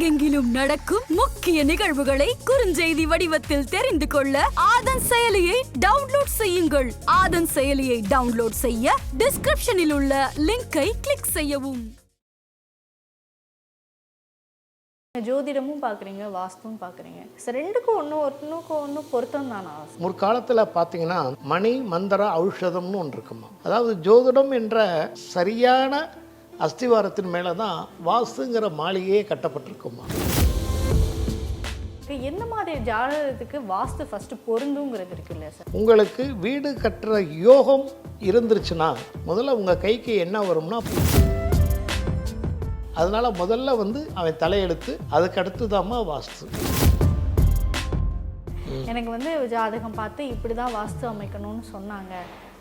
உலகெங்கிலும் நடக்கும் முக்கிய நிகழ்வுகளை குறுஞ்செய்தி வடிவத்தில் தெரிந்து கொள்ள ஆதன் செயலியை டவுன்லோட் செய்யுங்கள். ஆதன் செயலியை டவுன்லோட் செய்ய டிஸ்கிரிப்ஷனில் உள்ள லிங்கை கிளிக் செய்யவும். ஜோதிடமும் பார்க்குறீங்க வாஸ்துவும் பார்க்குறீங்க. சரி ரெண்டுக்கும் ஒன்று ஒன்றுக்கும் ஒன்று பொருத்தம் தானா முற்காலத்தில் பார்த்தீங்கன்னா மணி மந்திர ஔஷதம்னு ஒன்று இருக்குமா? அதாவது ஜோதிடம் என்ற சரியான அஸ்திவாரத்தின் மேலே தான் வாஸ்துங்கிற மாளிகையே கட்டப்பட்டிருக்குமா? எந்த மாதிரி ஜாதகத்துக்கு வாஸ்து ஃபர்ஸ்ட் பொருந்துங்கிறது இருக்கு இல்லையா சார்? உங்களுக்கு வீடு கட்டுற யோகம் இருந்துருச்சுன்னா முதல்ல உங்கள் கைக்கு என்ன வரும்னா அதனால முதல்ல வந்து அவன் தலையெடுத்து அதுக்கு அடுத்து வாஸ்து. எனக்கு வந்து ஜாதகம் பார்த்து இப்படி தான் வாஸ்து அமைக்கணும்னு சொன்னாங்க.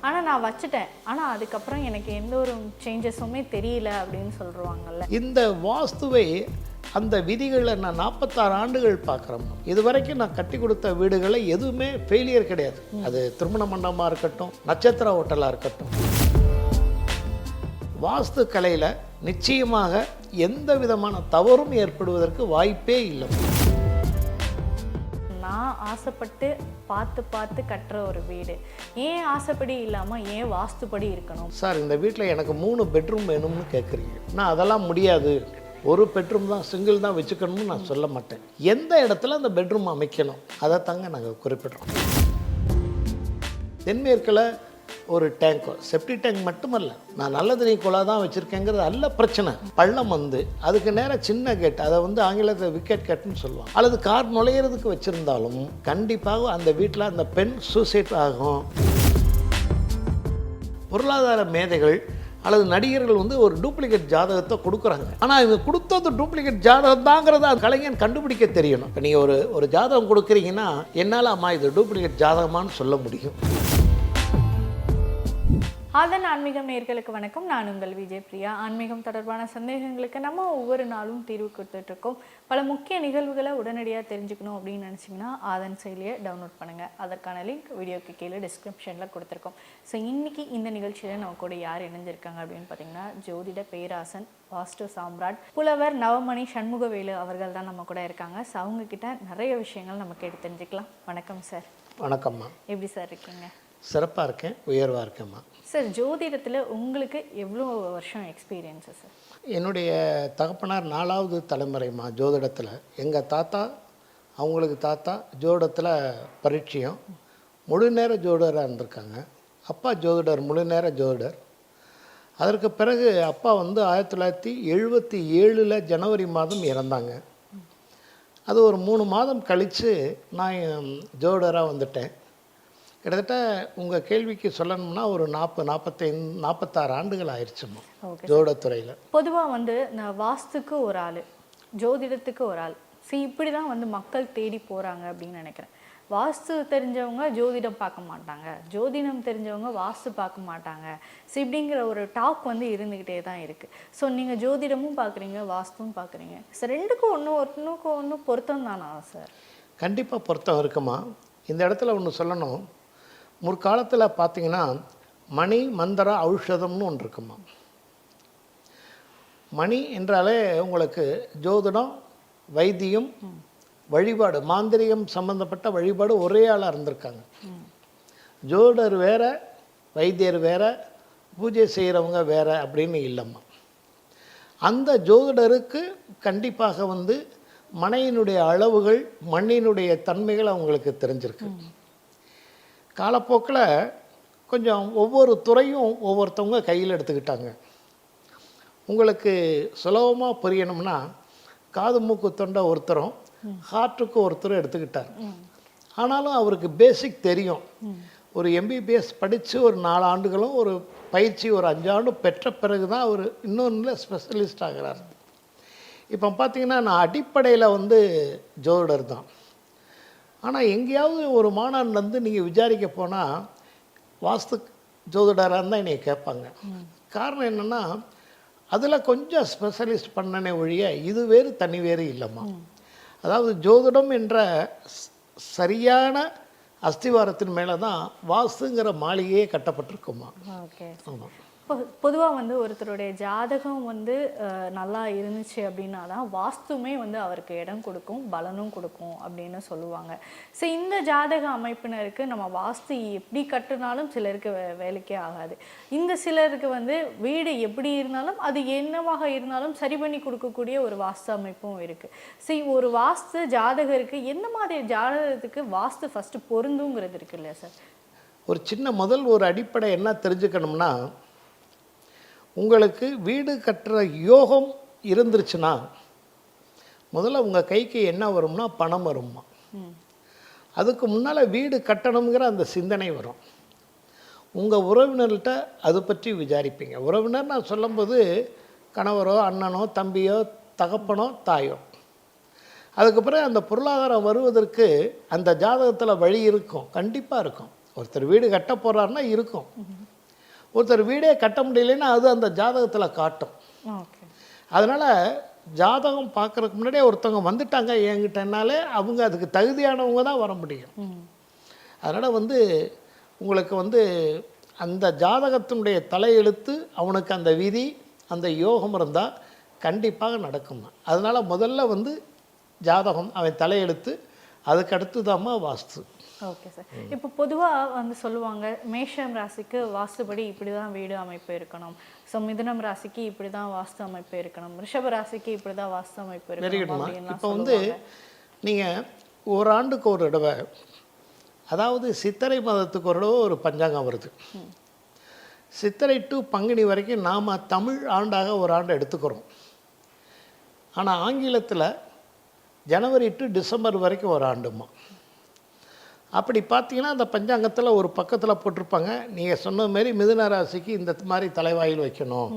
ஆனால் நான் வச்சுட்டேன். ஆனால் அதுக்கப்புறம் எனக்கு எந்த ஒரு சேஞ்சஸுமே தெரியல அப்படின்னு சொல்லுவாங்கல்ல. இந்த வாஸ்துவை அந்த விதிகளை நான் நாற்பத்தாறு ஆண்டுகள் பார்க்குறோம் இது வரைக்கும் நான் கட்டி கொடுத்த வீடுகளை எதுவுமே ஃபெயிலியர் கிடையாது. அது திருமண மண்டபமாக இருக்கட்டும் நட்சத்திர ஹோட்டலாக இருக்கட்டும். வாஸ்து கலையில் நிச்சயமாக எந்த விதமான தவறும் ஏற்படுவதற்கு வாய்ப்பே இல்லை. நான் ஆசைப்பட்டு பார்த்து பார்த்து கட்டுற ஒரு வீடு. ஏன் ஆசைப்படி இல்லாமல் ஏன் வாஸ்துப்படி இருக்கணும்? சார் இந்த வீட்டில் எனக்கு மூணு பெட்ரூம் வேணும்னு கேட்குறீங்க நான் அதெல்லாம் முடியாது. ஒரு பெட்ரூம் தான் சிங்கிள் தான் வச்சுக்கணும்னு நான் சொல்ல மாட்டேன். எந்த இடத்துல அந்த பெட்ரூம் அமைக்கணும்? அதை தாங்க நாங்கள் குறிப்பிடுறோம். தென்மேற்கில் ஒரு டேங்கோ செப்டி டேங்க் மட்டுமல்ல. நான் நல்ல தண்ணி குழா தான் வச்சுருக்கேங்கிறது அல்ல பிரச்சனை. பள்ளம் வந்து அதுக்கு நேராக சின்ன கேட் அதை வந்து ஆங்கிலத்தில் விக்கெட் கேட்னு சொல்லுவாங்க. அல்லது கார் நுழையிறதுக்கு வச்சுருந்தாலும் கண்டிப்பாக அந்த வீட்டில் அந்த பெண் சூசைட் ஆகும். பொருளாதார மேதைகள் அல்லது நடிகர்கள் வந்து ஒரு டூப்ளிகேட் ஜாதகத்தை கொடுக்குறாங்க. ஆனால் இவங்க கொடுத்தது டூப்ளிகேட் ஜாதகம் தாங்கிறத அந்த கலைஞன் கண்டுபிடிக்க தெரியணும். இப்போ நீங்கள் ஒரு ஒரு ஜாதகம் கொடுக்குறீங்கன்னா என்னால் அம்மா இது டூப்ளிகேட் ஜாதகமான்னு சொல்ல முடியும். ஆதன் ஆன்மீகம் நேர்களுக்கு வணக்கம். நான் உங்கள் விஜய் பிரியா. ஆன்மீகம் தொடர்பான சந்தேகங்களுக்கு நம்ம ஒவ்வொரு நாளும் தீர்வு கொடுத்துட்டு இருக்கோம் பல முக்கிய நிகழ்வுகளை உடனடியாக தெரிஞ்சுக்கணும் அப்படின்னு நினச்சிங்கன்னா ஆதன் செயலியை டவுன்லோட் பண்ணுங்கள் அதற்கான லிங்க் வீடியோக்கு கீழே டிஸ்கிரிப்ஷனில் கொடுத்துருக்கோம். ஸோ இன்னைக்கு இந்த நிகழ்ச்சியில் நம்ம கூட யார் இணைஞ்சிருக்காங்க அப்படின்னு பார்த்தீங்கன்னா ஜோதிட பேராசன் வாஸ்து சாம்ராட் புலவர் நவமணி சண்முகவேலு அவர்கள் தான் நம்ம கூட இருக்காங்க. ஸோ அவங்க கிட்ட நிறைய விஷயங்கள் நம்ம கேட்டு தெரிஞ்சுக்கலாம். வணக்கம் சார் வணக்கம்மா எப்படி சார் இருக்கீங்க? சிறப்பாக இருக்கேன் உயர்வாக இருக்கேம்மா. சார் ஜோதிடத்தில் உங்களுக்கு எவ்வளோ வருஷம் எக்ஸ்பீரியன்ஸு சார் என்னுடைய தகப்பனார் நாலாவது தலைமுறைம்மா ஜோதிடத்தில். எங்கள் தாத்தா அவங்களுக்கு தாத்தா ஜோதிடத்தில் பரிச்சயம் முழு நேர ஜோதிடராக இருந்திருக்காங்க. அப்பா ஜோதிடர் முழு நேர ஜோதிடர். அதற்கு பிறகு அப்பா வந்து ஆயிரத்தி தொள்ளாயிரத்தி எழுபத்தி ஏழில் ஜனவரி மாதம் இறந்தாங்க. அது ஒரு மூணு மாதம் கழித்து நான் ஜோதிடராக வந்துட்டேன். கிட்டத்தட்ட உங்கள் கேள்விக்கு சொல்லணும்னா ஒரு நாற்பது நாற்பத்தைந்து நாற்பத்தாறு ஆண்டுகள் ஆயிடுச்சுமா ஜோடத்துறையில் பொதுவாக வந்து நான் வாஸ்துக்கு ஒரு ஆள் ஜோதிடத்துக்கு ஒரு ஆள். சரி இப்படி தான் வந்து மக்கள் தேடி போகிறாங்க அப்படின்னு நினைக்கிறேன். வாஸ்து தெரிஞ்சவங்க ஜோதிடம் பார்க்க மாட்டாங்க. ஜோதிடம் தெரிஞ்சவங்க வாஸ்து பார்க்க மாட்டாங்க. ஸோ இப்படிங்கிற ஒரு டாக் வந்து இருந்துக்கிட்டே தான் இருக்குது ஸோ நீங்கள் ஜோதிடமும் பார்க்குறீங்க வாஸ்துவும் பார்க்குறீங்க. சார் ரெண்டுக்கும் ஒன்று ஒன்றுக்கும் ஒன்று பொருத்தம் தானா சார்? கண்டிப்பாக பொருத்தம் இருக்குமா? இந்த இடத்துல ஒன்று சொல்லணும். முற்காலத்தில் பார்த்தீங்கன்னா மணி மந்திர ஔஷதம்னு ஒன்று இருக்குமா? மணி என்றாலே உங்களுக்கு ஜோதிடம் வைத்தியம் வழிபாடு மாந்திரிகம் சம்பந்தப்பட்ட வழிபாடு ஒரே ஆளாக இருந்திருக்காங்க. ஜோடர் வேற வைத்தியர் வேற பூஜை செய்கிறவங்க வேற அப்படின்னு இல்லைம்மா. அந்த ஜோதிடருக்கு கண்டிப்பாக வந்து மனையினுடைய அளவுகள் மண்ணினுடைய தன்மைகள் அவங்களுக்கு தெரிஞ்சிருக்கு. காலப்போக்கில் கொஞ்சம் ஒவ்வொரு துறையும் ஒவ்வொருத்தவங்க கையில் எடுத்துக்கிட்டாங்க. உங்களுக்கு சுலபமாக புரியணும்னா காது மூக்கு தொண்டை ஒருத்தரும் ஹார்ட்டுக்கு ஒருத்தரும் எடுத்துக்கிட்டார் ஆனாலும் அவருக்கு பேசிக் தெரியும். ஒரு எம்பிபிஎஸ் படித்து ஒரு நாலு ஆண்டுகளும் ஒரு பயிற்சி ஒரு அஞ்சு ஆண்டு பெற்ற பிறகு தான் அவர் இன்னொன்றில் ஸ்பெஷலிஸ்ட் ஆகிறார். இப்போ பார்த்தீங்கன்னா நான் அடிப்படையில் வந்து ஜோதிடர் தான். ஆனால் எங்கேயாவது ஒரு மாநாடு வந்து நீங்கள் விசாரிக்க போனால் வாஸ்து ஜோதிடராக இருந்தால் என்னை கேட்பாங்க. காரணம் என்னென்னா அதில் கொஞ்சம் ஸ்பெஷலிஸ்ட் பண்ணனே ஒழிய இது வேறு தனி வேறு இல்லைம்மா. அதாவது ஜோதிடம் என்ற சரியான அஸ்திவாரத்தின் மேலே தான் வாஸ்துங்கிற மாளிகையே கட்டப்பட்டிருக்குமா ஓகே. ஆமாம் இப்போ பொதுவாக வந்து ஒருத்தருடைய ஜாதகம் வந்து நல்லா இருந்துச்சு அப்படின்னா தான் வாஸ்துமே வந்து அவருக்கு இடம் கொடுக்கும் பலனும் கொடுக்கும் அப்படின்னு சொல்லுவாங்க. ஸோ இந்த ஜாதக அமைப்பினருக்கு நம்ம வாஸ்து எப்படி கட்டுனாலும் சிலருக்கு வே- வேலைக்கே ஆகாது. இந்த சிலருக்கு வந்து வீடு எப்படி இருந்தாலும் அது என்னவாக இருந்தாலும் சரி பண்ணி கொடுக்கக்கூடிய ஒரு வாஸ்து அமைப்பும் இருக்குது சரி ஒரு வாஸ்து ஜாதகருக்கு எந்த மாதிரி ஜாதகத்துக்கு வாஸ்து ஃபஸ்ட்டு பொருந்துங்கிறது இருக்கு இல்லையா சார் ஒரு சின்ன முதல் ஒரு அடிப்படை என்ன தெரிஞ்சுக்கணும்னா உங்களுக்கு வீடு கட்டுற யோகம் இருந்துருச்சுன்னா முதல்ல உங்கள் கைக்கு என்ன வரும்னா பணம் வருமா அதுக்கு முன்னால் வீடு கட்டணுங்கிற அந்த சிந்தனை வரும். உங்கள் உறவினர்கிட்ட அது பற்றி விசாரிப்பீங்க. உறவினர் நான் சொல்லும்போது கணவரோ அண்ணனோ தம்பியோ தகப்பனோ தாயோ. அதுக்கப்புறம் அந்த பொருளாதாரம் வருவதற்கு அந்த ஜாதகத்தில் வழி இருக்கும். கண்டிப்பாக இருக்கும். ஒருத்தர் வீடு கட்ட போகிறாருன்னா இருக்கும். ஒருத்தர் வீடே கட்ட முடியலைன்னா அது அந்த ஜாதகத்தில் காட்டும். அதனால் ஜாதகம் பார்க்குறதுக்கு முன்னாடியே ஒருத்தவங்க வந்துட்டாங்க என்கிட்டனாலே அவங்க அதுக்கு தகுதியானவங்க தான் வர முடியும். அதனால் வந்து உங்களுக்கு வந்து அந்த ஜாதகத்தினுடைய தலையெழுத்து அவனுக்கு அந்த விதி அந்த யோகம் இருந்தால் கண்டிப்பாக நடக்கும். அதனால் முதல்ல வந்து ஜாதகம் அவன் தலையெழுத்து அதுக்கு அடுத்து வாஸ்து. ஓகே சார் இப்போ பொதுவாக வந்து சொல்லுவாங்க மேஷம் ராசிக்கு வாஸ்துபடி இப்படி தான் வீடு அமைப்பு இருக்கணும். ஸோ மிதுனம் ராசிக்கு இப்படி தான் வாஸ்து அமைப்பு இருக்கணும். ரிஷப ராசிக்கு இப்படி தான் வாஸ்து அமைப்பு இருக்கணும் இப்போ வந்து. நீங்கள் ஒரு ஆண்டுக்கு ஒரு தடவை அதாவது சித்திரை மாதத்துக்கு ஒரு தடவை ஒரு பஞ்சாங்கம் வருது. சித்திரை டு பங்குனி வரைக்கும் நாம் தமிழ் ஆண்டாக ஒரு ஆண்டு எடுத்துக்கிறோம். ஆனால் ஆங்கிலத்தில் ஜனவரி டு டிசம்பர் வரைக்கும் ஒரு ஆண்டுமா அப்படி பார்த்தீங்கன்னா அந்த பஞ்சாங்கத்தில் ஒரு பக்கத்தில் போட்டிருப்பாங்க. நீங்கள் சொன்ன மாதிரி மிதுன ராசிக்கு இந்த மாதிரி தலைவாயில் வைக்கணும்.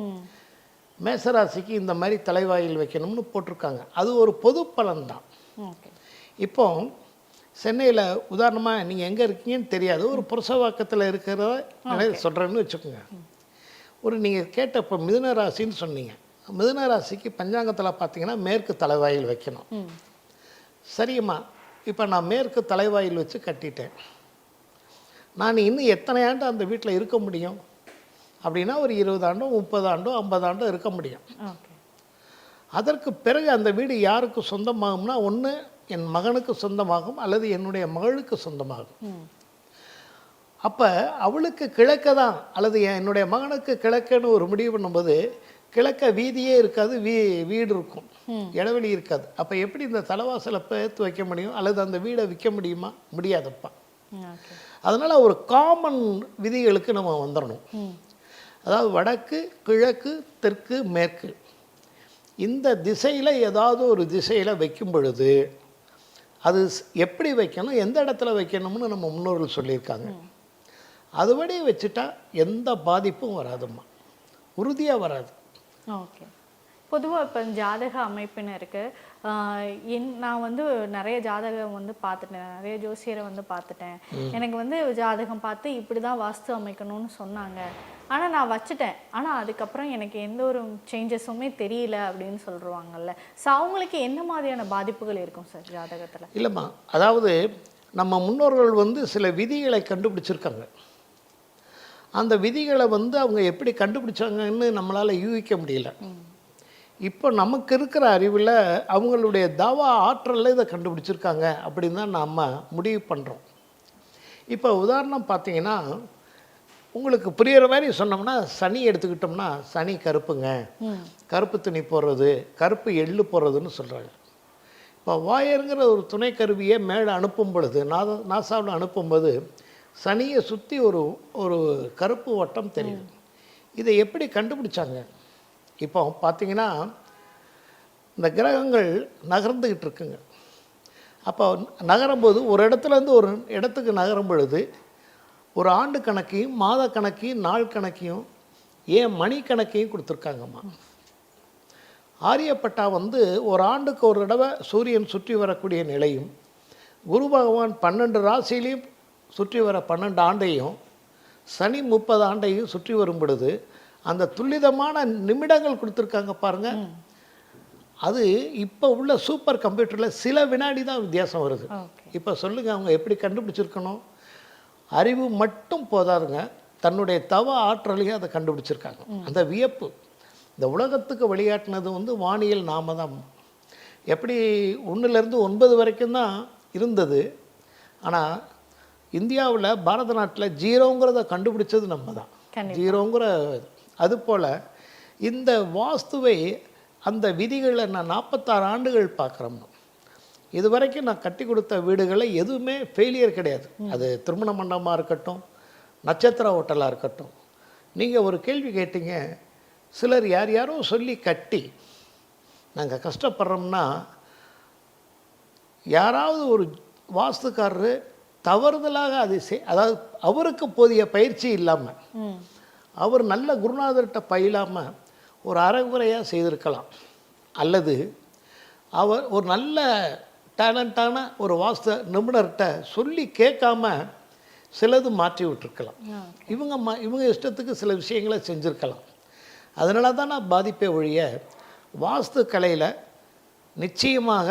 மேசராசிக்கு இந்த மாதிரி தலைவாயில் வைக்கணும்னு போட்டிருக்காங்க. அது ஒரு பொது பலன் தான் இப்போ சென்னையில் உதாரணமாக நீங்கள் எங்கே இருக்கீங்கன்னு தெரியாது. ஒரு புரசவாக்கத்தில் இருக்கிறத சொல்கிறேன்னு வச்சுக்கோங்க. ஒரு நீங்கள் கேட்ட இப்போ மிதுன ராசின்னு சொன்னீங்க. மிதுன ராசிக்கு பஞ்சாங்கத்தில் பார்த்தீங்கன்னா மேற்கு தலைவாயில் வைக்கணும். சரியம்மா இப்போ நான் மேற்கு தலைவாயில் வச்சு கட்டிட்டேன். நான் இன்னும் எத்தனை ஆண்டு அந்த வீட்டில் இருக்க முடியும்? அப்படின்னா ஒரு இருபது ஆண்டோ முப்பது ஆண்டோ ஐம்பது ஆண்டோ இருக்க முடியும். அதற்கு பிறகு அந்த வீடு யாருக்கு சொந்தமாகும்னா ஒன்று என் மகனுக்கு சொந்தமாகும் அல்லது என்னுடைய மகளுக்கு சொந்தமாகும். அப்போ அவளுக்கு கிழக்க தான் அல்லது என் என்னுடைய மகனுக்கு கிழக்குன்னு ஒரு முடிவு பண்ணும்போது கிழக்க வீதியே இருக்காது வீ வீடு இருக்கும். இடைவெளி இருக்காது. அப்போ எப்படி இந்த தலைவாசலை பேர்த்து வைக்க முடியும்? அல்லது அந்த வீடை விற்க முடியுமா? முடியாதப்பா. அதனால் ஒரு காமன் விதிகளுக்கு நம்ம வந்துடணும் அதாவது வடக்கு கிழக்கு தெற்கு மேற்கு. இந்த திசையில் ஏதாவது ஒரு திசையில் வைக்கும் பொழுது அது எப்படி வைக்கணும்? எந்த இடத்துல வைக்கணும்னு நம்ம முன்னோர்கள் சொல்லியிருக்காங்க. அதுபடி வச்சுட்டா எந்த பாதிப்பும் வராதும்மா. உறுதியாக வராது. ஓகே. பொதுவாக இப்போ ஜாதக அமைப்பினருக்கு என் நான் வந்து நிறைய ஜாதகம் வந்து பார்த்துட்டேன். நிறைய ஜோசியரை வந்து பார்த்துட்டேன். எனக்கு வந்து ஜாதகம் பார்த்து இப்படி தான் வாஸ்து அமைக்கணும்னு சொன்னாங்க. ஆனால் நான் வச்சுட்டேன். ஆனால் அதுக்கப்புறம் எனக்கு எந்த ஒரு சேஞ்சஸுமே தெரியல அப்படின்னு சொல்லுவாங்கல்ல. ஸோ அவங்களுக்கு என்ன மாதிரியான பாதிப்புகள் இருக்கும் சார் ஜாதகத்தில்? இல்லைம்மா. அதாவது நம்ம முன்னோர்கள் வந்து சில விதிகளை கண்டுபிடிச்சிருக்காங்க. அந்த விதிகளை வந்து அவங்க எப்படி கண்டுபிடிச்சாங்கன்னு நம்மளால் யூகிக்க முடியல. இப்போ நமக்கு இருக்கிற அறிவில் அவங்களுடைய தவா ஆற்றலில் இதை கண்டுபிடிச்சிருக்காங்க அப்படின்னு தான் நம்ம முடிவு பண்ணுறோம் இப்போ உதாரணம் பார்த்தீங்கன்னா உங்களுக்கு புரியிற மாதிரி சொன்னோம்னா சனி எடுத்துக்கிட்டோம்னா சனி கருப்புங்க. கருப்பு துணி போடுறது கருப்பு எள்ளு போடுறதுன்னு சொல்கிறாங்க இப்போ வாயருங்கிற ஒரு துணை கருவியை மேலே அனுப்பும் பொழுது நாசா நாசாவில் அனுப்பும்போது சனியை சுற்றி ஒரு ஒரு கருப்பு வட்டம் தெரியுது. இதை எப்படி கண்டுபிடிச்சாங்க? இப்போ பார்த்தீங்கன்னா இந்த கிரகங்கள் நகர்ந்துக்கிட்டு இருக்குங்க. அப்போ நகரும்போது ஒரு இடத்துலேருந்து ஒரு இடத்துக்கு நகரும் பொழுது ஒரு ஆண்டு கணக்கையும் மாத கணக்கையும் நாள் கணக்கையும் ஏன் மணி கணக்கையும் கொடுத்துருக்காங்கம்மா. ஆரியப்பட்டா வந்து ஒரு ஆண்டுக்கு ஒரு தடவை சூரியன் சுற்றி வரக்கூடிய நிலையும் குரு பகவான் பன்னெண்டு ராசியிலையும் சுற்றி வர பன்னெண்டு ஆண்டையும் சனி முப்பது ஆண்டையும் சுற்றி வரும் பொழுது அந்த துல்லிதமான நிமிடங்கள் கொடுத்துருக்காங்க பாருங்க. அது இப்போ உள்ள சூப்பர் கம்ப்யூட்டரில் சில வினாடி தான் வித்தியாசம் வருது. இப்போ சொல்லுங்கள் அவங்க எப்படி கண்டுபிடிச்சிருக்கணும்? அறிவு மட்டும் போதாதுங்க. தன்னுடைய தவ ஆற்றலையும் அதை கண்டுபிடிச்சிருக்காங்க. அந்த வியப்பு. இந்த உலகத்துக்கு வழிகாட்டினது வந்து வானியல் நாம தான். எப்படி ஒன்றுலேருந்து ஒன்பது வரைக்கும் தான் இருந்தது. ஆனால் இந்தியாவில் பாரத நாட்டில் ஜீரோங்கிறத கண்டுபிடிச்சது நம்ம தான். ஜீரோங்கிற அதுபோல் இந்த வாஸ்துவை அந்த விதிகளை நான் நாற்பத்தாறு ஆண்டுகள் பார்க்குறோம். இது வரைக்கும் நான் கட்டி கொடுத்த வீடுகளில் எதுவுமே ஃபெயிலியர் கிடையாது. அது திருமண மண்டபமாக இருக்கட்டும் நட்சத்திர ஹோட்டலாக இருக்கட்டும். நீங்கள் ஒரு கேள்வி கேட்டீங்க சிலர் யார் யாரோ சொல்லி கட்டி நாங்கள் கஷ்டப்படுறோம்னா யாராவது ஒரு வாஸ்துக்காரரு தவறுதலாக அதை செய் அதாவது அவருக்கு போதிய பயிற்சி இல்லாமல் அவர் நல்ல குருநாதர்கிட்ட பயிலாமல் ஒரு அறகுறையாக செய்திருக்கலாம். அல்லது அவர் ஒரு நல்ல டேலண்டான ஒரு வாஸ்து நிபுணர்கிட்ட சொல்லி கேட்காம சிலது மாற்றி விட்டுருக்கலாம். இவங்க மா இவங்க இஷ்டத்துக்கு சில விஷயங்களை செஞ்சுருக்கலாம். அதனால தான் நான் பாதிப்பே ஒழிய வாஸ்து கலையில் நிச்சயமாக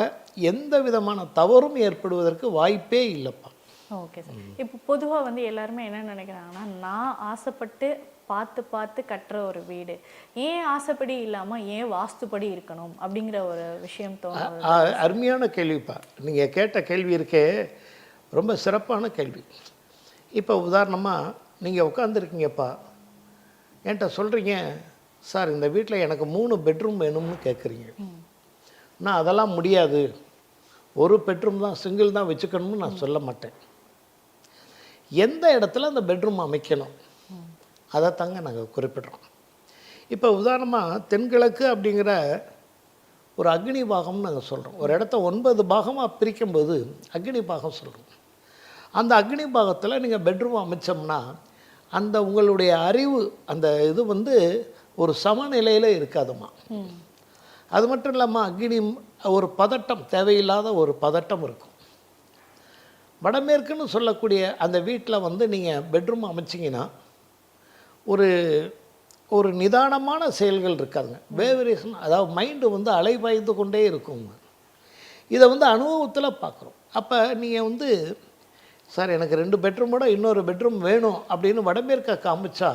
எந்த விதமான தவறும் ஏற்படுவதற்கு வாய்ப்பே இல்லைப்பா. ஓகே சார் இப்போ பொதுவாக வந்து எல்லாருமே என்ன நினைக்கிறாங்கன்னா நான் ஆசைப்பட்டு பார்த்து பார்த்து கட்டுற ஒரு வீடு ஏன் ஆசைப்படி இல்லாமல் ஏன் வாஸ்துப்படி இருக்கணும் அப்படிங்கிற ஒரு விஷயம் தோணும் அருமையான கேள்விப்பா. நீங்கள் கேட்ட கேள்வி இருக்கே ரொம்ப சிறப்பான கேள்வி. இப்போ உதாரணமாக நீங்கள் உட்காந்துருக்கீங்கப்பா என்கிட்ட சொல்கிறீங்க சார் இந்த வீட்டில் எனக்கு மூணு பெட்ரூம் வேணும்னு கேட்குறீங்க நான் அதெல்லாம் முடியாது. ஒரு பெட்ரூம் தான் சிங்கிள் தான் வச்சுக்கணும்னு நான் சொல்ல மாட்டேன். எந்த இடத்துல அந்த பெட்ரூம் அமைக்கணும்? அதை தாங்க நாங்கள் குறிப்பிடுறோம். இப்போ உதாரணமாக தென்கிழக்கு அப்படிங்கிற ஒரு அக்னி பாகம்னு நாங்கள் சொல்கிறோம் ஒரு இடத்த ஒன்பது பாகமாக பிரிக்கும்போது அக்னி பாகம் சொல்கிறோம் அந்த அக்னி பாகத்தில் நீங்கள் பெட்ரூம் அமைச்சோம்னா அந்த உங்களுடைய அறிவு அந்த இது வந்து ஒரு சமநிலையில் இருக்காதுமா அது மட்டும் இல்லாமல் அக்னி ஒரு பதட்டம் தேவையில்லாத ஒரு பதட்டம் இருக்கும். வடமேற்குன்னு சொல்லக்கூடிய அந்த வீட்டில் வந்து நீங்கள் பெட்ரூம் அமைச்சிங்கன்னா ஒரு ஒரு நிதானமான செயல்கள் இருக்காதுங்க. வேவரேஷன் அதாவது மைண்டு வந்து அலைபாய்ந்து கொண்டே இருக்குங்க. இதை வந்து அனுபவத்தில் பார்க்குறோம். அப்போ நீங்கள் வந்து சார் எனக்கு ரெண்டு பெட்ரூமோட இன்னொரு பெட்ரூம் வேணும் அப்படின்னு வடமேற்க காமிச்சா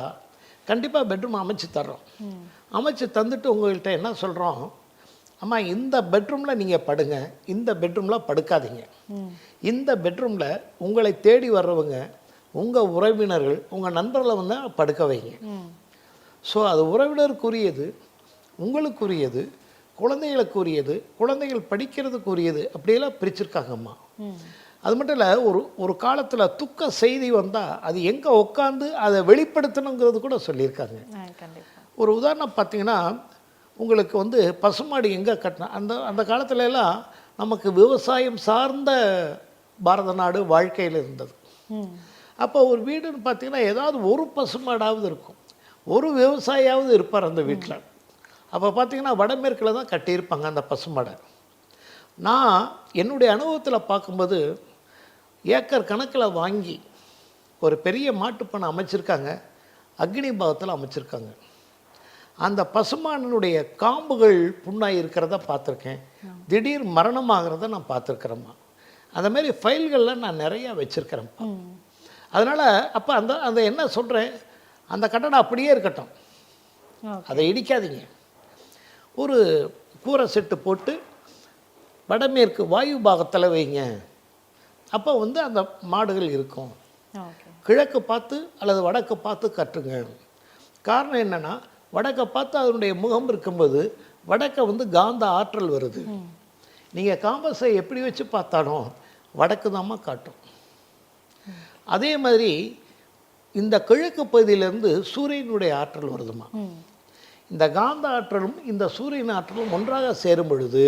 கண்டிப்பாக பெட்ரூம் அமைச்சு தர்றோம். அமைச்சு தந்துட்டு உங்கள்கிட்ட என்ன சொல்கிறோம் அம்மா இந்த பெட்ரூமில் நீங்கள் படுங்க. இந்த பெட்ரூமில் படுக்காதீங்க. இந்த பெட்ரூமில் உங்களை தேடி வர்றவங்க உங்கள் உறவினர்கள் உங்கள் நண்பர்களை வந்து படுக்க வைங்க. ஸோ அது உறவினருக்குரியது உங்களுக்குரியது குழந்தைகளுக்குரியது குழந்தைகள் படிக்கிறதுக்குரியது அப்படியெல்லாம் பிரிச்சிருக்காங்கம்மா அது மட்டும் இல்லை ஒரு ஒரு காலத்தில் துக்க செய்தி வந்தால் அது எங்கே உட்காந்து அதை வெளிப்படுத்தணுங்கிறது கூட சொல்லியிருக்காங்க. ஒரு உதாரணம் பார்த்தீங்கன்னா உங்களுக்கு வந்து பசுமாடு எங்கே கட்டினா அந்த அந்த காலத்துல எல்லாம் நமக்கு விவசாயம் சார்ந்த பாரத நாடு வாழ்க்கையில் இருந்தது. அப்போ ஒரு வீடுன்னு பார்த்தீங்கன்னா ஏதாவது ஒரு பசுமாடாவது இருக்கும். ஒரு விவசாயியாவது இருப்பார் அந்த வீட்டில். அப்போ பார்த்தீங்கன்னா வடமேற்கில் தான் கட்டியிருப்பாங்க அந்த பசுமாடை. நான் என்னுடைய அனுபவத்தில் பார்க்கும்போது ஏக்கர் கணக்கில் வாங்கி ஒரு பெரிய மாட்டுப்பண்ணை அமைச்சிருக்காங்க. அக்னி பாகத்தில் அமைச்சிருக்காங்க. அந்த பசுமானனுடைய காம்புகள் புண்ணாகி இருக்கிறத பார்த்துருக்கேன். திடீர் மரணமாகிறத நான் பார்த்துருக்குறேம்மா. அந்த மாதிரி ஃபைல்கள்லாம் நான் நிறையா வச்சுருக்கிறேன்ப்பா அதனால் அப்போ அந்த அந்த என்ன சொல்கிறேன் அந்த கட்டடம் அப்படியே இருக்கட்டும். அதை இடிக்காதீங்க. ஒரு கூரை செட்டு போட்டு வடமேற்கு வாயு பாகத்தில் வைங்க. அப்போ வந்து அந்த மாடுகள் இருக்கும். கிழக்கு பார்த்து அல்லது வடக்கு பார்த்து கட்டுங்க காரணம் என்னென்னா வடக்கை பார்த்து அதனுடைய முகம் இருக்கும்போது வடக்க வந்து காந்த ஆற்றல் வருது. நீங்கள் காம்பஸை எப்படி வச்சு பார்த்தாலும் வடக்கு தாம்மா காட்டும். அதே மாதிரி இந்த கிழக்கு பகுதியிலேருந்து சூரியனுடைய ஆற்றல் வருதுமா இந்த காந்த ஆற்றலும் இந்த சூரியன் ஆற்றலும் ஒன்றாக சேரும் பொழுது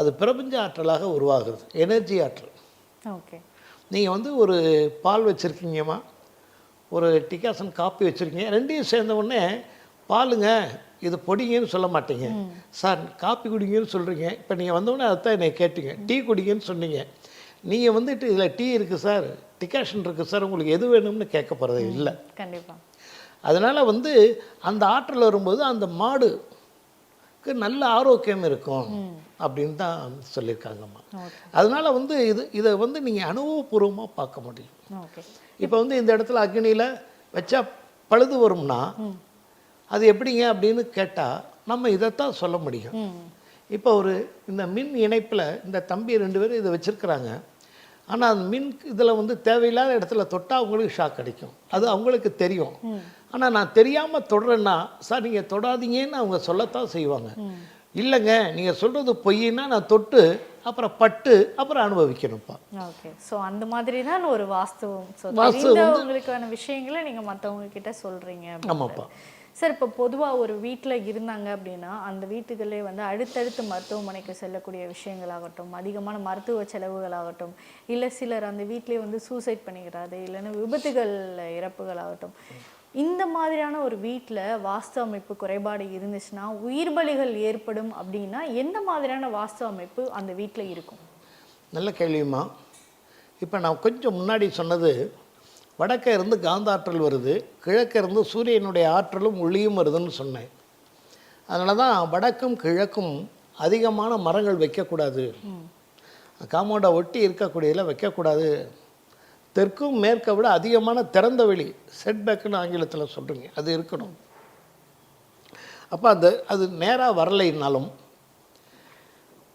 அது பிரபஞ்ச ஆற்றலாக உருவாகிறது எனர்ஜி ஆற்றல். ஓகே. நீங்கள் வந்து ஒரு பால் வச்சுருக்கீங்கம்மா. ஒரு டிகாசன் காப்பி வச்சுருக்கீங்க. ரெண்டையும் சேர்ந்த உடனே பாலுங்க இது பொடிங்கன்னு சொல்ல மாட்டீங்க. சார் காப்பி குடிங்கன்னு சொல்கிறீங்க இப்போ நீங்கள் வந்தோடனே அதான் என்னை கேட்டீங்க. டீ குடிங்கன்னு சொன்னீங்க. நீங்கள் வந்துட்டு இதில் டீ இருக்குது சார் டிகாஷன் இருக்குது சார் உங்களுக்கு எது வேணும்னு கேட்க போகிறது இல்லை. கண்டிப்பா. அதனால் வந்து அந்த ஆற்றல் வரும்போது அந்த மாடுக்கு நல்ல ஆரோக்கியம் இருக்கும் அப்படின்னு தான் சொல்லியிருக்காங்கம்மா. அதனால் வந்து இது இதை வந்து நீங்கள் அனுபவபூர்வமாக பார்க்க முடியும். இப்போ வந்து இந்த இடத்துல அக்னியில் வச்சா பழுது வரும்னா அது எப்படிங்க அப்படின்னு கேட்டால் நம்ம இதைத்தான் சொல்ல முடியும். இப்போ ஒரு இந்த மின் இணைப்பில் இந்த தம்பி ரெண்டு பேரும் இதை வச்சுருக்கிறாங்க. ஆனால் அந்த மின் இதில் வந்து தேவையில்லாத இடத்துல தொட்டால் அவங்களுக்கு ஷாக் அடிக்கும். அது அவங்களுக்கு தெரியும். ஆனால் நான் தெரியாமல் தொடுறேன்னா சார் நீங்கள் தொடாதீங்கன்னு அவங்க சொல்லத்தான் செய்வாங்க. இல்லைங்க நீங்கள் சொல்கிறது பொய்னா நான் தொட்டு அப்புறம் பட்டு அப்புறம் அனுபவிக்கணும்ப்பா. ஓகே. ஸோ அந்த மாதிரி தான் ஒரு வாஸ்தவம். ஸோ தெரிந்தவங்களுக்கான விஷயங்களை நீங்கள் மற்றவங்க கிட்ட சொல்கிறீங்க ஆமாப்பா. சார் இப்போ பொதுவாக ஒரு வீட்டில் இருந்தாங்க அப்படின்னா அந்த வீட்டுகளே வந்து அடுத்தடுத்து மருத்துவமனைக்கு செல்லக்கூடிய விஷயங்களாகட்டும் அதிகமான மருத்துவ செலவுகளாகட்டும் இல்லை சிலர் அந்த வீட்டிலேயே வந்து சூசைட் பண்ணிக்கிறாரு இல்லைன்னா விபத்துகள் இறப்புகளாகட்டும். இந்த மாதிரியான ஒரு வீட்டில் வாஸ்து அமைப்பு குறைபாடு இருந்துச்சுன்னா உயிர் பலிகள் ஏற்படும் அப்படின்னா எந்த மாதிரியான வாஸ்து அமைப்பு அந்த வீட்டில் இருக்கும்? நல்ல கேள்விமா இப்போ நான் கொஞ்சம் முன்னாடி சொன்னது வடக்கே இருந்து காந்தாற்றல் வருது கிழக்கே இருந்து சூரியனுடைய ஆற்றலும் ஒளியும் வருதுன்னு சொன்னேன். அதனால தான் வடக்கும் கிழக்கும் அதிகமான மரங்கள் வைக்கக்கூடாது. காமோண்டா ஒட்டி இருக்கக்கூடியதில் வைக்கக்கூடாது. தெற்கும் மேற்கை விட அதிகமான திறந்த வெளி செட்பேக்குன்னு ஆங்கிலத்தில் சொல்கிறீங்க அது இருக்கணும். அப்போ அந்த அது நேராக வரலைன்னாலும்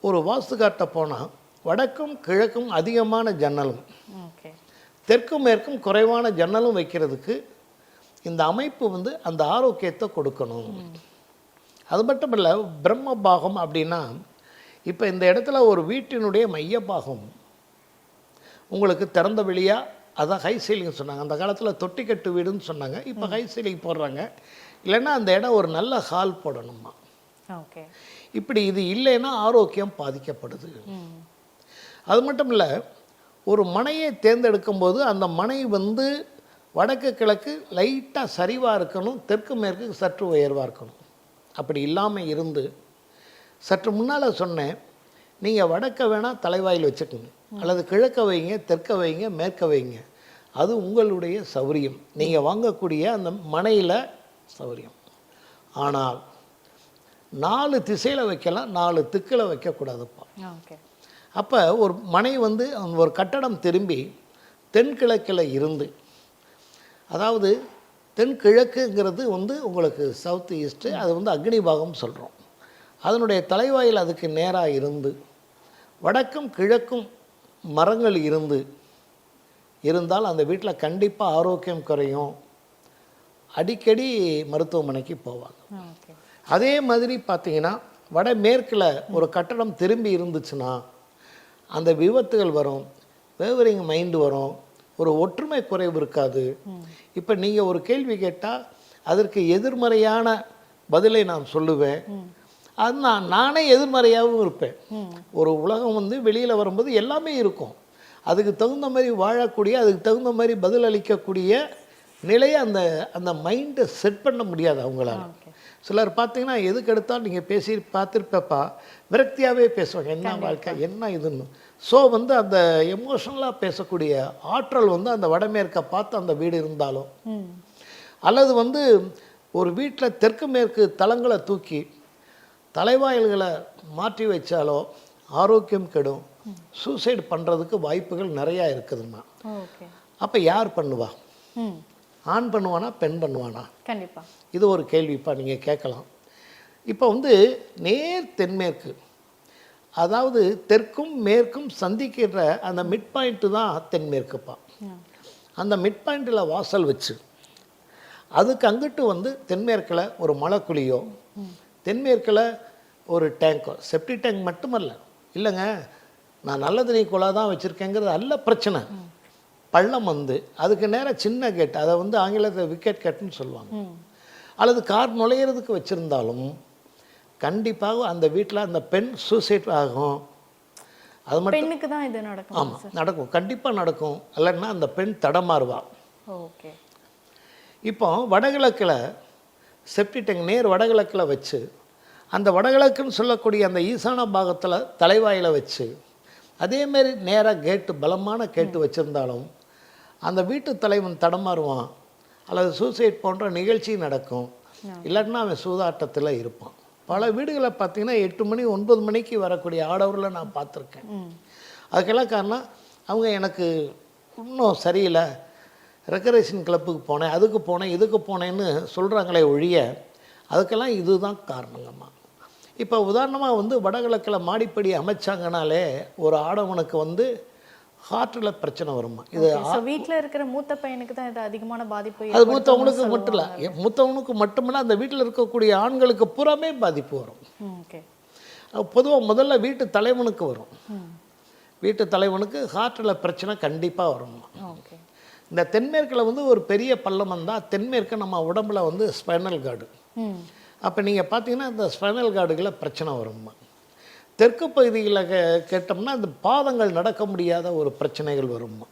ஒரு வாஸ்துக்கார்ட்ட போனால் வடக்கும் கிழக்கும் அதிகமான ஜன்னலும். ஓகே. தெற்கும் மேற்கும் குறைவான ஜன்னலும் வைக்கிறதுக்கு இந்த அமைப்பு வந்து அந்த ஆரோக்கியத்தை கொடுக்கணும். அது மட்டும் இல்லை பிரம்ம பாகம் அப்படின்னா இப்போ இந்த இடத்துல ஒரு வீட்டினுடைய மைய பாகம் உங்களுக்கு திறந்த வெளியா? அதான் ஹை சீலிங் சொன்னாங்க. அந்த காலத்தில் தொட்டிக்கட்டு வீடுன்னு சொன்னாங்க. இப்போ ஹை சீலிங் போடுறாங்க. இல்லைன்னா அந்த இடம் ஒரு நல்ல ஹால் போடணுமா? ஓகே. இப்படி இது இல்லைன்னா ஆரோக்கியம் பாதிக்கப்படுது. அது மட்டும் இல்லை ஒரு மனையை தேர்ந்தெடுக்கும் போது அந்த மனை வந்து வடக்கு கிழக்கு லைட்டாக சரிவாக இருக்கணும் தெற்கு மேற்கு சற்று உயர்வாக இருக்கணும். அப்படி இல்லாமல் இருந்து சற்று முன்னால் சொன்னேன் நீங்கள் வடக்க வேணால் தலைவாயில் வச்சுக்கோங்க. அல்லது கிழக்க வைங்க தெற்க வைங்க மேற்க வைங்க. அது உங்களுடைய சௌரியம். நீங்கள் வாங்கக்கூடிய அந்த மனையில் சௌரியம். ஆனால் நாலு திசையில் வைக்கலாம் நாலு திக்கில் வைக்கக்கூடாதுப்பா. ஓகே. அப்போ ஒரு மனை வந்து ஒரு கட்டடம் திரும்பி தென்கிழக்கில் இருந்து அதாவது தென்கிழக்குங்கிறது வந்து உங்களுக்கு சவுத் ஈஸ்ட்டு அது வந்து அக்னி பாகம் சொல்கிறோம் அதனுடைய தலைவாயில் அதுக்கு நேராக இருந்து வடக்கும் கிழக்கும் மரங்கள் இருந்து இருந்தால் அந்த வீட்டில் கண்டிப்பாக ஆரோக்கியம் குறையும். அடிக்கடி மருத்துவமனைக்கு போவாங்க. அதே மாதிரி பார்த்தீங்கன்னா வட மேற்கில் ஒரு கட்டடம் திரும்பி இருந்துச்சுன்னா அந்த விபத்துகள் வரும் வேவரிங் மைண்டு வரும் ஒரு ஒற்றுமை குறைவு இருக்காது. இப்போ நீங்கள் ஒரு கேள்வி கேட்டால் அதற்கு எதிர்மறையான பதிலை நான் சொல்லுவேன். அது நான் நானே எதிர்மறையாகவும் இருப்பேன். ஒரு உலகம் வந்து வெளியில் வரும்போது எல்லாமே இருக்கும். அதுக்கு தகுந்த மாதிரி வாழக்கூடிய அதுக்கு தகுந்த மாதிரி பதில் அளிக்கக்கூடிய நிலையை அந்த அந்த மைண்டை செட் பண்ண முடியாது அவங்களால. சிலர் பார்த்தீங்கன்னா எதுக்கு எடுத்தாலும் நீங்கள் பேசி பார்த்துருப்பப்பா விரக்தியாகவே பேசுவாங்க. என்ன வாழ்க்கை? என்ன இதுன்னு. ஸோ வந்து அந்த எமோஷனலாக பேசக்கூடிய ஆற்றல் வந்து அந்த வடமேற்கை பார்த்து அந்த வீடு இருந்தாலும். அல்லது வந்து ஒரு வீட்டில் தெற்கு மேற்கு தளங்களை தூக்கி தலைவாயில்களை மாற்றி வச்சாலோ ஆரோக்கியம் கெடும். சூசைடு பண்ணுறதுக்கு வாய்ப்புகள் நிறையா இருக்குதுமா அப்போ யார் பண்ணுவா? ஆண் பண்ணுவானா பெண் பண்ணுவானா? கண்டிப்பா. இது ஒரு கேள்விப்பா நீங்கள் கேட்கலாம். இப்போ வந்து நேர் தென்மேற்கு அதாவது தெற்கும் மேற்கும் சந்திக்கிற அந்த மிட் பாயிண்ட்டு தான் தென்மேற்குப்பா. அந்த மிட் பாயிண்டில் வாசல் வச்சு அதுக்கு அங்கிட்டு வந்து தென்மேற்கில் ஒரு மலைக்குழியோ தென்மேற்கில் ஒரு டேங்கோ செப்டி டேங்க் மட்டுமல்ல. இல்லைங்க நான் நல்ல தண்ணி குழா தான் வச்சுருக்கேங்கிறது அல்ல பிரச்சனை. பள்ளம் வந்து அதுக்கு நேராக சின்ன கேட் அதை வந்து ஆங்கிலத்தில் விக்கெட் கேட்டுன்னு சொல்லுவாங்க. அல்லது கார் நுழையிறதுக்கு வச்சுருந்தாலும் கண்டிப்பாக அந்த வீட்டில் அந்த பெண் சூசைட் ஆகும். அது மட்டும் பெண்ணுக்கு தான் இது நடக்கும் ஆமாம் நடக்கும். கண்டிப்பாக நடக்கும். இல்லைன்னா அந்த பெண் தடமாறுவா. ஓகே. இப்போ வடகிழக்கில் செப்டி டேங்க் நேர் வடகிழக்கில் வச்சு அந்த வடகிழக்குன்னு சொல்லக்கூடிய அந்த ஈசான பாகத்தில் தலைவாயில வச்சு அதேமாரி நேராக கேட்டு பலமான கேட்டு வச்சுருந்தாலும் அந்த வீட்டு தலைவன் தடமாறுவான். அல்லது சூசைட் போன்ற நிகழ்ச்சி நடக்கும். இல்லாட்டினா அவன் சூதாட்டத்தில் இருப்பான். பல வீடுகளை பார்த்தீங்கன்னா எட்டு மணி ஒன்பது மணிக்கு வரக்கூடிய ஆடவர்களை நான் பார்த்துருக்கேன். அதுக்கெல்லாம் காரணம் அவங்க எனக்கு இன்னும் சரியில்லை. ரெக்கரேஷன் கிளப்புக்கு போனேன் அதுக்கு போனேன் இதுக்கு போனேன்னு சொல்கிறாங்களே ஒழிய அதுக்கெல்லாம் இதுதான் காரணங்கம்மா இப்போ உதாரணமாக வந்து வடகிழக்கில் மாடிப்படி அமைச்சாங்கனாலே ஒரு ஆடவனுக்கு வந்து ஹார்ட்டில் பிரச்சனை வருமா? இது வீட்டில் இருக்கிற மூத்த பையனுக்கு தான் இது அதிகமான பாதிப்பு அது மூத்தவனுக்கு மட்டும். இல்லை. மூத்தவனுக்கு மட்டுமில்ல அந்த வீட்டில் இருக்கக்கூடிய ஆண்களுக்கு புறமே பாதிப்பு வரும். பொதுவாக முதல்ல வீட்டு தலைவனுக்கு வரும். வீட்டு தலைவனுக்கு ஹார்ட்டில் பிரச்சனை கண்டிப்பாக வரும்? ஓகே இந்த தென்மேற்கில் வந்து ஒரு பெரிய பள்ளம் வந்தால் தென்மேற்கு நம்ம உடம்புல வந்து ஸ்பைனல் கார்டு. அப்போ நீங்கள் பார்த்தீங்கன்னா இந்த ஸ்பைனல் கார்டுகளில் பிரச்சனை வரும்மா தெற்கு பகுதியில் கே கேட்டோம்னா இந்த பாதங்கள் நடக்க முடியாத ஒரு பிரச்சனைகள் வரும்மா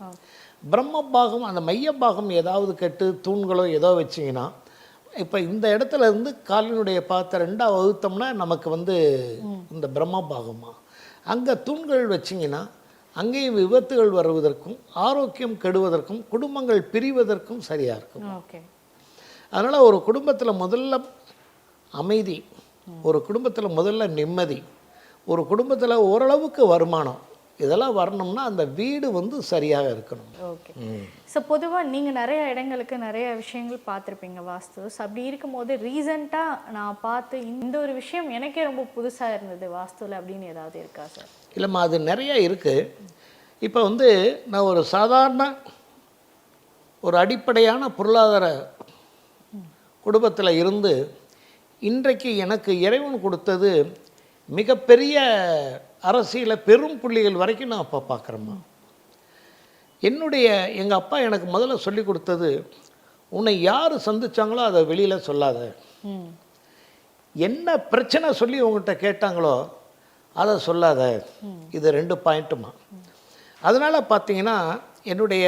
பிரம்ம பாகம் அந்த மைய பாகம் ஏதாவது கெட்டு தூண்களோ ஏதோ வச்சிங்கன்னா இப்போ இந்த இடத்துல இருந்து காலினுடைய பாத்தை ரெண்டாக வகுத்தோம்னா நமக்கு வந்து இந்த பிரம்ம பாகமா? அங்கே தூண்கள் வச்சிங்கன்னா அங்கேயும் விபத்துகள் வருவதற்கும் ஆரோக்கியம் கெடுவதற்கும் குடும்பங்கள் பிரிவதற்கும் சரியாக இருக்கும். அதனால் ஒரு குடும்பத்தில் முதல்ல அமைதி ஒரு குடும்பத்தில் முதல்ல நிம்மதி ஒரு குடும்பத்தில் ஓரளவுக்கு வருமானம். இதெல்லாம் வரணும்னா அந்த வீடு வந்து சரியாக இருக்கணும். ஓகே. ஸோ பொதுவாக நீங்கள் நிறைய இடங்களுக்கு நிறைய விஷயங்கள் பார்த்துருப்பீங்க வாஸ்துஸ். அப்படி இருக்கும்போது ரீசண்டாக நான் பார்த்து இந்த ஒரு விஷயம் எனக்கே ரொம்ப புதுசாக இருந்தது வாஸ்துவில் அப்படின்னு ஏதாவது இருக்கா சார்? இல்லைம்மா அது நிறைய இருக்குது இப்போ வந்து நான் ஒரு சாதாரண ஒரு அடிப்படையான பொருளாதார குடும்பத்தில் இருந்து இன்றைக்கு எனக்கு இறைவன் கொடுத்தது மிகப்பெரிய அரசியல பெரும் புள்ளிகள் வரைக்கும் நான் அப்போ பார்க்குறேம்மா. என்னுடைய எங்கள் அப்பா எனக்கு முதல்ல சொல்லி கொடுத்தது உன்னை யார் சந்திச்சாங்களோ அதை வெளியில் சொல்லாத. என்ன பிரச்சனை சொல்லி உங்கள்கிட்ட கேட்டாங்களோ அதை சொல்லாத. இது ரெண்டு பாயிண்ட்டுமா. அதனால் பார்த்தீங்கன்னா என்னுடைய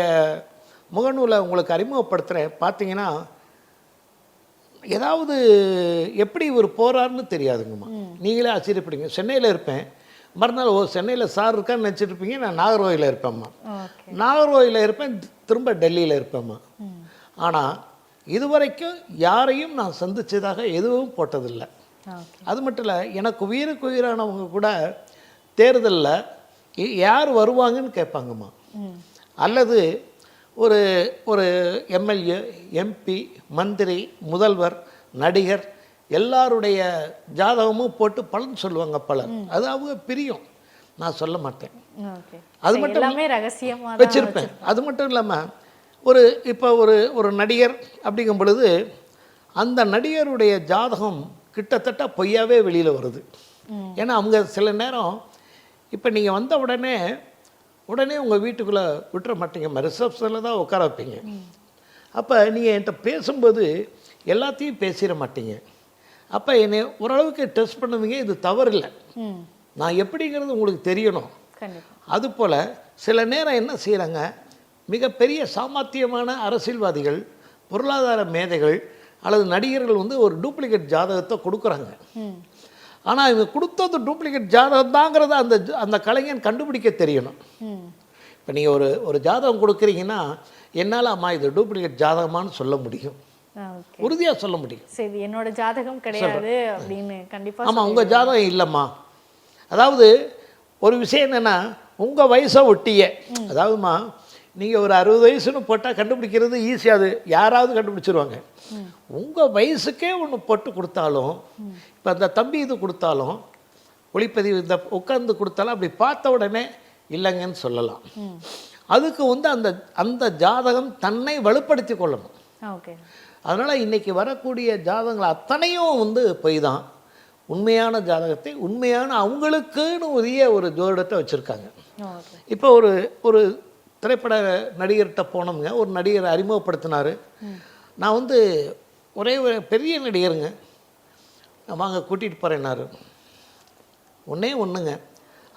முகநூலை உங்களுக்கு அறிமுகப்படுத்துகிறேன் பார்த்தீங்கன்னா ஏதாவது எப்படி இவர் போகிறாருன்னு தெரியாதுங்கம்மா. நீங்களே ஆச்சரியப்படுங்க சென்னையில் இருப்பேன். மறுநாள் ஓ சென்னையில் சார் இருக்கான்னு நினச்சிட்டு இருப்பீங்க நான் நாகர்கோயிலில் இருப்பேம்மா. நாகர்கோயிலில் இருப்பேன். திரும்ப டெல்லியில் இருப்பேம்மா. ஆனால் இதுவரைக்கும் யாரையும் நான் சந்திச்சதாக எதுவும் போட்டதில்லை. அது மட்டும் இல்லை எனக்கு உயிருக்கு உயிரானவங்க கூட தேர்தலில் யார் வருவாங்கன்னு கேட்பாங்கம்மா. அல்லது ஒரு ஒரு எம்எல்ஏ எம்பி மந்திரி முதல்வர் நடிகர் எல்லாருடைய ஜாதகமும் போட்டு பலன் சொல்லுவாங்க பலர். அது அவங்க பிரியம். நான் சொல்ல மாட்டேன். அது மட்டும் ரகசியமாக வச்சிருப்பேன். அது மட்டும் இல்லாமல் ஒரு இப்போ ஒரு ஒரு நடிகர் அப்படிங்கும் பொழுது அந்த நடிகருடைய ஜாதகம் கிட்டத்தட்ட பொய்யாவே வெளியில் வருது. ஏன்னா அவங்க சில நேரம் இப்போ நீங்கள் வந்த உடனே உடனே உங்கள் வீட்டுக்குள்ளே விட்டுற மாட்டீங்க. ரிசப்ஷனில் தான் உட்கார வைப்பீங்க. அப்போ நீங்கள் என்கிட்ட பேசும்போது எல்லாத்தையும் பேசிட மாட்டீங்க. அப்போ என்னை ஓரளவுக்கு டெஸ்ட் பண்ணுவீங்க. இது தவறில்லை. நான் எப்படிங்கிறது உங்களுக்கு தெரியணும். அதுபோல் சில நேரம் என்ன செய்கிறாங்க மிகப்பெரிய சாமர்த்தியமான அரசியல்வாதிகள் பொருளாதார மேதைகள் அல்லது நடிகர்கள் வந்து ஒரு டூப்ளிகேட் ஜாதகத்தை கொடுக்குறாங்க. ஆனால் இவங்க கொடுத்தது டூப்ளிகேட் ஜாதகம் தாங்கிறத அந்த அந்த கலைஞன் கண்டுபிடிக்க தெரியணும். இப்போ நீங்கள் ஒரு ஒரு ஜாதகம் கொடுக்குறீங்கன்னா என்னால் அம்மா இது டூப்ளிகேட் ஜாதகமான்னு சொல்ல முடியும். உறுதியாக சொல்ல முடியும். சரி என்னோட ஜாதகம் கிடையாது அப்படின்னு கண்டிப்பா ஆமாம் உங்கள் ஜாதகம் இல்லைம்மா. அதாவது ஒரு விஷயம் என்னென்னா உங்கள் வயசை ஒட்டிய அதாவதுமா நீங்கள் ஒரு அறுபது வயசுன்னு போட்டால் கண்டுபிடிக்கிறது ஈஸியாக அது. யாராவது கண்டுபிடிச்சிருவாங்க. உங்கள் வயசுக்கே ஒன்று போட்டு கொடுத்தாலும் இப்போ அந்த தம்பி இது கொடுத்தாலும் ஒளிப்பதிவு இந்த உட்காந்து கொடுத்தாலும் அப்படி பார்த்த உடனே இல்லைங்கன்னு சொல்லலாம். அதுக்கு வந்து அந்த அந்த ஜாதகம் தன்னை வலுப்படுத்தி கொள்ளணும். ஓகே. அதனால் இன்றைக்கி வரக்கூடிய ஜாதகங்கள் அத்தனையும் வந்து பொய் தான் உண்மையான ஜாதகத்தை உண்மையான அவங்களுக்குன்னு உரிய ஒரு ஜோதிடத்தை வச்சுருக்காங்க. இப்போ ஒரு ஒரு திரைப்பட நடிகர்கிட்ட போனோம்ங்க. ஒரு நடிகரை அறிமுகப்படுத்தினார். நான் வந்து ஒரே ஒரு பெரிய நடிகருங்க. வாங்க கூட்டிகிட்டு போகிறேன்னாரு ஒன்றே ஒன்றுங்க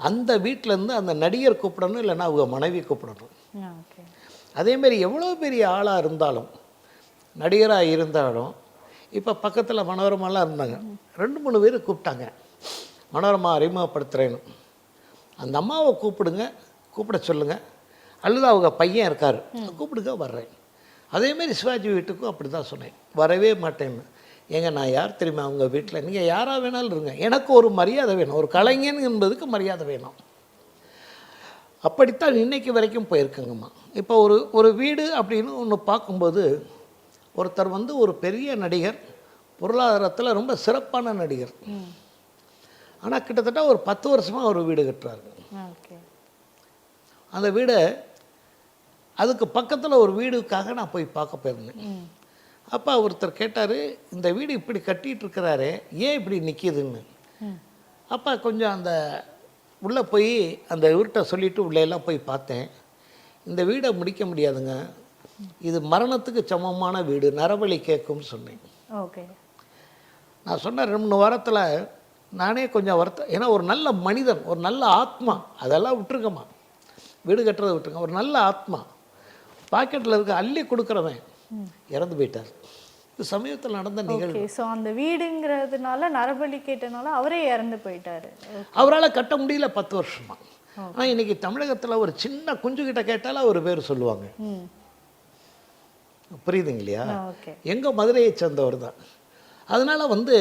அந்த வீட்டிலேருந்து அந்த நடிகர் கூப்பிடணும் இல்லைன்னா அவங்க மனைவி கூப்பிடணும். அதேமாரி எவ்வளோ பெரிய ஆளாக இருந்தாலும் நடிகராக இருந்தாலும் இப்போ பக்கத்தில் மனோரமாலாம் இருந்தாங்க. ரெண்டு மூணு பேர் கூப்பிட்டாங்க. மனோரமா அறிமுகப்படுத்துகிறேன்னு அந்த அம்மாவை கூப்பிடுங்க கூப்பிட சொல்லுங்கள் அல்லது அவங்க பையன் இருக்கார் கூப்பிடுங்க வர்றேன். அதேமாரி சிவாஜி வீட்டுக்கும் அப்படி தான் சொன்னேன். வரவே மாட்டேன்னு. ஏங்க நான் யார் தெரியுமா அவங்க வீட்டில்? நீங்கள் யாராக வேணாலும் இருங்க. எனக்கு ஒரு மரியாதை வேணும். ஒரு கலைஞன் என்பதுக்கு மரியாதை வேணும். அப்படித்தான் இன்னைக்கு வரைக்கும் போயிருக்குங்கம்மா. இப்போ ஒரு ஒரு வீடு அப்படின்னு ஒன்று பார்க்கும்போது ஒருத்தர் வந்து ஒரு பெரிய நடிகர் பொருளாதாரத்தில் ரொம்ப சிறப்பான நடிகர். ஆனால் கிட்டத்தட்ட ஒரு பத்து வருஷமாக ஒரு வீடு கட்டுறாரு. ஓகே. அந்த வீடை அதுக்கு பக்கத்தில் ஒரு வீடுக்காக நான் போய் பார்க்க போயிருந்தேன். அப்போ ஒருத்தர் கேட்டார் இந்த வீடு இப்படி கட்டிட்டு இருக்கிறாரே ஏன் இப்படி நிற்கிதுன்னு அப்போ கொஞ்சம் அந்த உள்ளே போய் அந்த இவர்கிட்ட சொல்லிட்டு உள்ளே எல்லாம் போய் பார்த்தேன். இந்த வீடை முடிக்க முடியாதுங்க. இது மரணத்துக்கு சமமான வீடு நரபலி கேட்கும்னு சொன்னேன். ஓகே. நான் சொன்ன ரெண்டு மூணு வாரத்தில் நானே கொஞ்சம் வருத்தம் ஏன்னா ஒரு நல்ல மனிதன் ஒரு நல்ல ஆத்மா அதெல்லாம் விட்டுருக்கம்மா வீடு கட்டுறதை விட்டுருங்க ஒரு நல்ல ஆத்மா. பாக்கெட்டில் இருக்க அள்ளி கொடுக்குறவன் இறந்து போயிட்டார். இது சமீபத்தில் நடந்த நிகழ்வு. ஸோ அந்த வீடுங்கிறதுனால நரபலி கேட்டனால அவரே இறந்து போயிட்டாரு. அவரால் கட்ட முடியல பத்து வருஷமா. ஆனால் இன்னைக்கு தமிழகத்தில் ஒரு சின்ன குஞ்சு கிட்ட கேட்டாலும் ஒரு பேர் சொல்லுவாங்க. புரியுதுங்க இல்லையா? எங்கள் மதுரையை சேர்ந்தவர் தான். அதனால் வந்து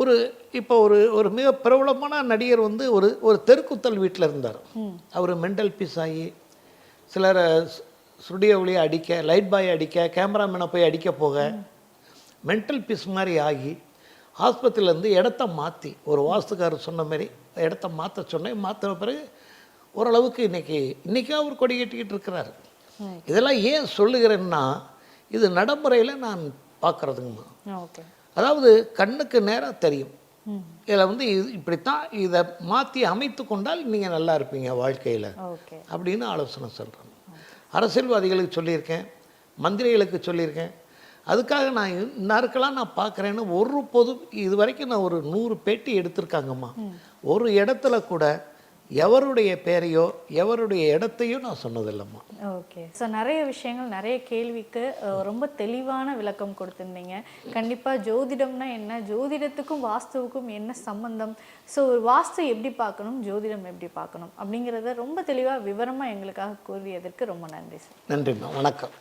ஒரு இப்போ ஒரு ஒரு மிக பிரபலமான நடிகர் வந்து ஒரு ஒரு தெருக்குத்தல் வீட்டில் இருந்தார். அவர் மெண்டல் பீஸ் ஆகி சிலரை ஸ்டுடியோ வழியை அடிக்க லைட் பாய் அடிக்க கேமராமேனை போய் அடிக்க போக மென்டல் பீஸ் மாதிரி ஆகி ஆஸ்பத்திரியிலேருந்து இடத்த மாற்றி ஒரு வாஸ்துக்காரர் சொன்ன மாதிரி இடத்த மாற்ற சொன்னேன் மாற்றின பிறகு ஓரளவுக்கு இன்னைக்கு இன்றைக்கும் அவர் கொடி கட்டிக்கிட்டு இருக்கிறாரு. இதெல்லாம் ஏன் சொல்லுகிறேன்னா இது நடைமுறையில் நான் பார்க்குறதுங்கம்மா அதாவது கண்ணுக்கு நேராக தெரியும். இதில் வந்து இது இப்படித்தான் இதை மாற்றி அமைத்து கொண்டால் நீங்கள் நல்லா இருப்பீங்க வாழ்க்கையில். அப்படின்னு ஆலோசனை சொல்கிறேன் அரசியல்வாதிகளுக்கு சொல்லியிருக்கேன் மந்திரிகளுக்கு சொல்லியிருக்கேன். அதுக்காக நான் இன்னாருக்கெல்லாம் நான் பார்க்குறேன்னு ஒரு பொது இது வரைக்கும் நான் ஒரு நூறு பேட்டி எடுத்திருக்காங்கம்மா. ஒரு இடத்துல கூட எவருடைய பேரையோ எவருடைய இடத்தையோ நான் சொன்னதில்லைம்மா. ஓகே ஸோ நிறைய விஷயங்கள் நிறைய கேள்விக்கு ரொம்ப தெளிவான விளக்கம் கொடுத்துருந்தீங்க. கண்டிப்பாக ஜோதிடம்னா என்ன? ஜோதிடத்துக்கும் வாஸ்துவுக்கும் என்ன சம்பந்தம்? ஸோ ஒரு வாஸ்து எப்படி பார்க்கணும்? ஜோதிடம் எப்படி பார்க்கணும்? அப்படிங்கிறத ரொம்ப தெளிவாக விவரமாக எங்களுக்காக கூறியதற்கு ரொம்ப நன்றி சார் நன்றிம்மா. வணக்கம்.